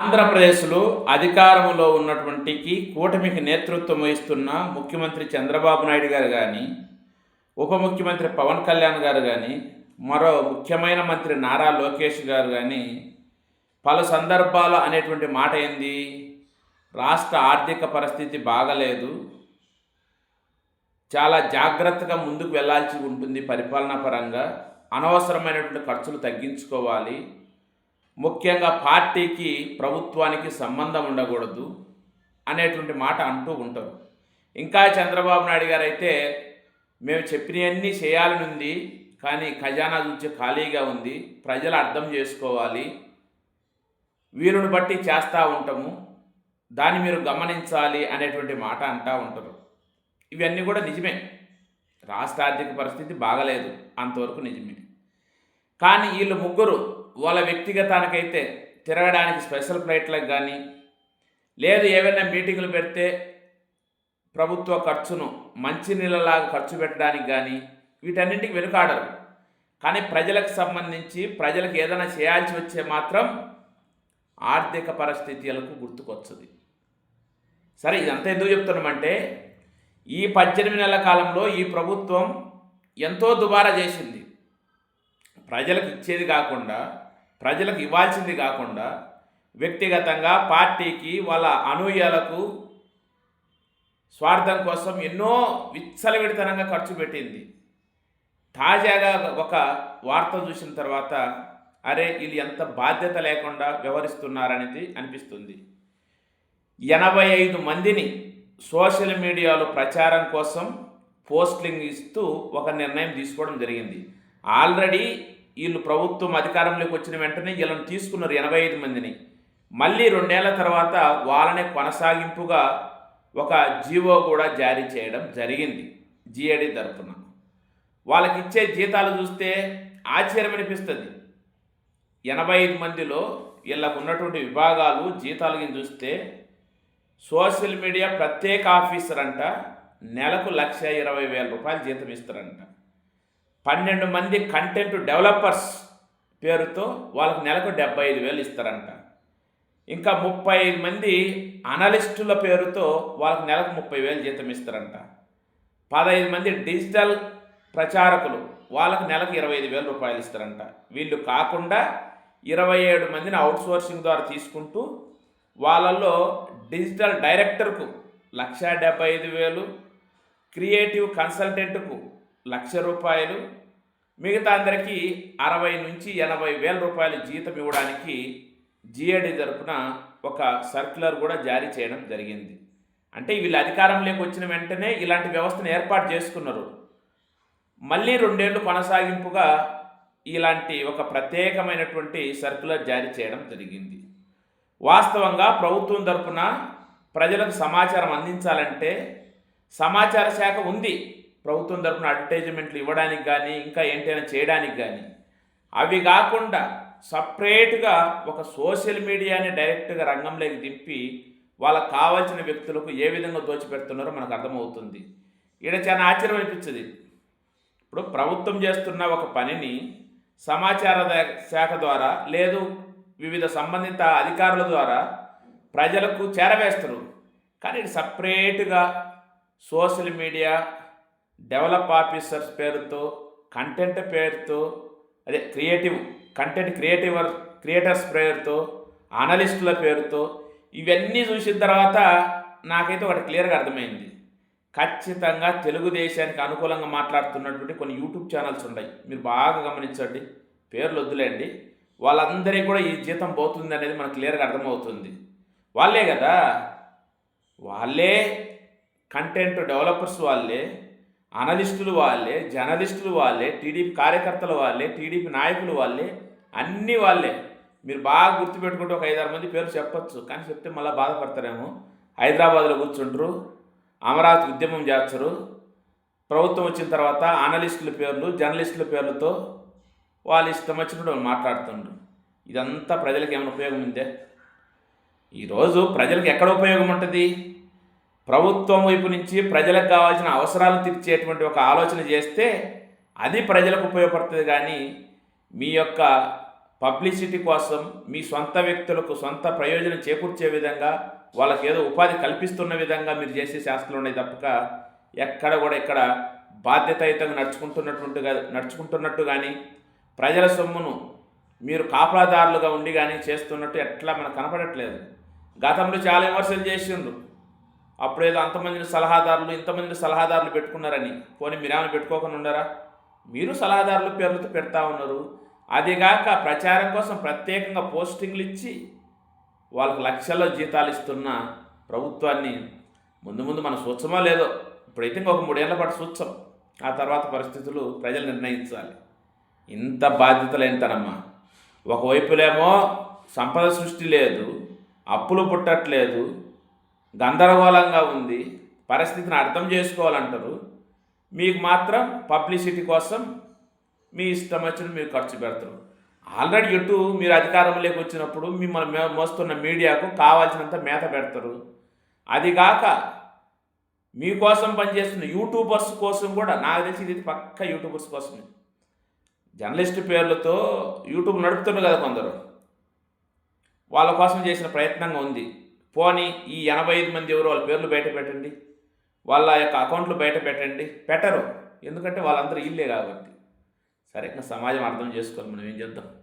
ఆంధ్రప్రదేశ్లో అధికారంలో ఉన్నటువంటికి కూటమికి నేతృత్వం వహిస్తున్న ముఖ్యమంత్రి చంద్రబాబు నాయుడు గారు కానీ ఉప ముఖ్యమంత్రి పవన్ కళ్యాణ్ గారు కానీ మరో ముఖ్యమైన మంత్రి నారా లోకేష్ గారు కానీ పలు సందర్భాలు అనేటువంటి మాట ఏంది? రాష్ట్ర ఆర్థిక పరిస్థితి బాగలేదు. చాలా జాగ్రత్తగా ముందుకు వెళ్ళాల్సి ఉంటుంది పరిపాలనా పరంగా. అనవసరమైనటువంటి ఖర్చులు తగ్గించుకోవాలి. ముఖ్యంగా పార్టీకి ప్రభుత్వానికి సంబంధం ఉండకూడదు అనేటువంటి మాట అంటూ ఉంటారు. ఇంకా చంద్రబాబు నాయుడు గారు అయితే మేము చెప్పినవన్నీ చేయాలని ఉంది కానీ ఖజానా చూసి ఖాళీగా ఉంది ప్రజలు అర్థం చేసుకోవాలి. వీరుని బట్టి చేస్తూ ఉంటాము దాన్ని మీరు గమనించాలి అనేటువంటి మాట అంటూ ఉంటారు. ఇవన్నీ కూడా నిజమే. రాష్ట్ర ఆర్థిక పరిస్థితి బాగలేదు అంతవరకు నిజమే. కానీ వీళ్ళు ముగ్గురు వాళ్ళ వ్యక్తిగతానికైతే తిరగడానికి స్పెషల్ ఫ్లైట్లకు కానీ లేదు ఏవైనా మీటింగులు పెడితే ప్రభుత్వ ఖర్చును మంచినీళ్ళలాగా ఖర్చు పెట్టడానికి కానీ వీటన్నింటికి వెనుకాడరు. కానీ ప్రజలకు సంబంధించి ప్రజలకు ఏదైనా చేయాల్సి వచ్చే మాత్రం ఆర్థిక పరిస్థితులకు గుర్తుకొచ్చుది. సరే ఇదంతా ఎందుకు చెప్తున్నామంటే ఈ పద్దెనిమిది నెలల కాలంలో ఈ ప్రభుత్వం ఎంతో దుబారా చేసింది. ప్రజలకు ఇచ్చేది కాకుండా ప్రజలకు ఇవ్వాల్సింది కాకుండా వ్యక్తిగతంగా పార్టీకి వాళ్ళ అనూయాలకు స్వార్థం కోసం ఎన్నో విచ్చలవిడితనంగా ఖర్చు పెట్టింది. తాజాగా ఒక వార్త చూసిన తర్వాత అరే వీళ్ళు ఎంత బాధ్యత లేకుండా వ్యవహరిస్తున్నారనేది అనిపిస్తుంది. ఎనభై ఐదు మందిని సోషల్ మీడియాలో ప్రచారం కోసం పోస్టింగ్ ఇస్తూ ఒక నిర్ణయం తీసుకోవడం జరిగింది. ఆల్రెడీ వీళ్ళు ప్రభుత్వం అధికారంలోకి వచ్చిన వెంటనే వీళ్ళని తీసుకున్నారు ఎనభై ఐదు మందిని. మళ్ళీ రెండేళ్ళ తర్వాత వాళ్ళనే కొనసాగింపుగా ఒక జీవో కూడా జారీ చేయడం జరిగింది జిఏడి తరఫున వాళ్ళకి ఇచ్చే జీతాలు చూస్తే ఆశ్చర్యం అనిపిస్తుంది. ఎనభై ఐదు మందిలో వీళ్ళకు ఉన్నటువంటి విభాగాలు జీతాలు చూస్తే సోషల్ మీడియా ప్రత్యేక ఆఫీసర్ అంట నెలకు లక్ష ఇరవై వేల రూపాయలు జీతం ఇస్తారంట. పన్నెండు మంది కంటెంట్ డెవలపర్స్ పేరుతో వాళ్ళకి నెలకు డెబ్బై ఐదు వేలు ఇస్తారంట. ఇంకా ముప్పై ఐదు మంది అనలిస్టుల పేరుతో వాళ్ళకి నెలకు ముప్పై వేలు జీతం ఇస్తారంట. పదహైదు మంది డిజిటల్ ప్రచారకులు వాళ్ళకి నెలకు ఇరవై ఐదు వేల రూపాయలు ఇస్తారంట. వీళ్ళు కాకుండా ఇరవై ఏడు మందిని అవుట్సోర్సింగ్ ద్వారా తీసుకుంటూ వాళ్ళల్లో డిజిటల్ డైరెక్టర్కు లక్ష డెబ్బై ఐదు వేలు క్రియేటివ్ కన్సల్టెంట్కు లక్ష రూపాయలు మిగతా అందరికీ అరవై నుంచి ఎనభై వేల రూపాయలు జీతం ఇవ్వడానికి జిఏడి తరపున ఒక సర్క్యులర్ కూడా జారీ చేయడం జరిగింది. అంటే వీళ్ళు అధికారంలోకి వచ్చిన వెంటనే ఇలాంటి వ్యవస్థను ఏర్పాటు చేసుకున్నారు. మళ్ళీ రెండేళ్ళు కొనసాగింపుగా ఇలాంటి ఒక ప్రత్యేకమైనటువంటి సర్క్యులర్ జారీ చేయడం జరిగింది. వాస్తవంగా ప్రభుత్వం తరపున ప్రజలకు సమాచారం అందించాలంటే సమాచార శాఖ ఉంది. ప్రభుత్వం తరపున అడ్వర్టైజ్మెంట్లు ఇవ్వడానికి కానీ ఇంకా ఏంటైనా చేయడానికి కానీ అవి కాకుండా సపరేట్గా ఒక సోషల్ మీడియాని డైరెక్ట్గా రంగంలోకి దింపి వాళ్ళకు కావాల్సిన వ్యక్తులకు ఏ విధంగా దోచిపెడుతున్నారో మనకు అర్థమవుతుంది. ఇక్కడ చాలా ఆశ్చర్యం అనిపించింది ఇప్పుడు ప్రభుత్వం చేస్తున్న ఒక పనిని సమాచార శాఖ ద్వారా లేదు వివిధ సంబంధిత అధికారుల ద్వారా ప్రజలకు చేరవేస్తారు. కానీ సపరేట్గా సోషల్ మీడియా డెవలప్ ఆఫీసర్స్ పేరుతో కంటెంట్ పేరుతో అదే క్రియేటివ్ కంటెంట్ క్రియేటివర్ క్రియేటర్స్ పేరుతో అనలిస్టుల పేరుతో ఇవన్నీ చూసిన తర్వాత నాకైతే ఒకటి క్లియర్గా అర్థమైంది. ఖచ్చితంగా తెలుగుదేశానికి అనుకూలంగా మాట్లాడుతున్నటువంటి కొన్ని యూట్యూబ్ ఛానల్స్ ఉన్నాయి మీరు బాగా గమనించండి. పేర్లు వద్దులేండి. వాళ్ళందరికీ కూడా ఈ జీతం పోతుంది అనేది మనకు క్లియర్గా అర్థమవుతుంది. వాళ్ళే కదా? వాళ్ళే కంటెంట్ డెవలపర్స్ వాళ్ళే. అనలిస్టులు వాళ్ళే జర్నలిస్టులు వాళ్ళే టీడీపీ కార్యకర్తల వాళ్ళే టీడీపీ నాయకులు వాళ్ళే అన్నీ వాళ్ళే. మీరు బాగా గుర్తుపెట్టుకుంటే ఒక ఐదారు మంది పేరు చెప్పచ్చు. కానీ చెప్తే మళ్ళీ బాధపడతారేమో. హైదరాబాద్లో కూర్చుంటారు అమరావతి ఉద్యమం చేస్తారు. ప్రభుత్వం వచ్చిన తర్వాత అనలిస్టుల పేర్లు జర్నలిస్టుల పేర్లతో వాళ్ళు ఇష్టం వచ్చినట్టు మాట్లాడుతుండ్రు. ఇదంతా ప్రజలకు ఏమైనా ఉపయోగం ఉందే? ఈరోజు ప్రజలకు ఎక్కడ ఉపయోగం ఉంటుంది? ప్రభుత్వం వైపు నుంచి ప్రజలకు కావాల్సిన అవసరాలు తీర్చేటువంటి ఒక ఆలోచన చేస్తే అది ప్రజలకు ఉపయోగపడుతుంది కానీ మీ యొక్క పబ్లిసిటీ కోసం మీ సొంత వ్యక్తులకు సొంత ప్రయోజనం చేకూర్చే విధంగా వాళ్ళకి ఏదో ఉపాధి కల్పిస్తున్న విధంగా మీరు చేసే శాస్త్రాలు ఉన్నాయి తప్పక. ఎక్కడ కూడా ఇక్కడ బాధ్యతాయుతంగా నడుచుకుంటున్నట్టుగా నడుచుకుంటున్నట్టు కానీ ప్రజల సొమ్మును మీరు కాపలాదారులుగా ఉండి కానీ చేస్తున్నట్టు ఎట్లా మనకు కనపడట్లేదు. గతంలో చాలా విమర్శలు చేసిండ్రు. అప్పుడేదో అంతమందిని సలహాదారులు ఇంతమందిని సలహాదారులు పెట్టుకున్నారని. పోనీ మీరేమైనా పెట్టుకోకుండా ఉన్నారా మీరు సలహాదారులు పేర్లతో పెడతా ఉన్నారు. అదిగాక ప్రచారం కోసం ప్రత్యేకంగా పోస్టింగ్లు ఇచ్చి వాళ్ళకి లక్షల్లో జీతాలు ఇస్తున్న ప్రభుత్వాన్ని ముందు ముందు మనం సూచమో లేదో? ఇప్పుడైతే ఇంకొక మూడేళ్ళ పాటు సూచం. ఆ తర్వాత పరిస్థితులు ప్రజలు నిర్ణయించాలి. ఇంత బాధ్యతలేంతనమ్మా ఒకవైపులేమో సంపద సృష్టి లేదు అప్పులు పుట్టట్లేదు గందరగోళంగా ఉంది. పరిస్థితిని అర్థం చేసుకోవాలంటారు. మీకు మాత్రం పబ్లిసిటీ కోసం మీ ఇష్టం వచ్చిన మీరు ఖర్చు పెడతారు. ఆల్రెడీ ఎటు మీరు అధికారంలోకి వచ్చినప్పుడు మిమ్మల్ని మోస్తున్న మీడియాకు కావాల్సినంత మేత పెడతారు. అది కాక మీకోసం పనిచేస్తున్న యూట్యూబర్స్ కోసం కూడా నాకు తెలిసి ఇది పక్క యూట్యూబర్స్ కోసమే. జర్నలిస్ట్ పేర్లతో యూట్యూబ్ నడుపుతున్నారు కదా కొందరు. వాళ్ళ కోసం చేసిన ప్రయత్నంగా ఉంది. పోనీ ఈ ఎనభై ఐదు మంది ఎవరు వాళ్ళ పేర్లు బయట పెట్టండి. వాళ్ళ యొక్క అకౌంట్లు బయట పెట్టండి. పెట్టరు. ఎందుకంటే వాళ్ళందరూ ఇల్లే కాబట్టి. సరే ఇంకా సమాజం అర్థం చేసుకోవాలి. మనం ఏం చేద్దాం?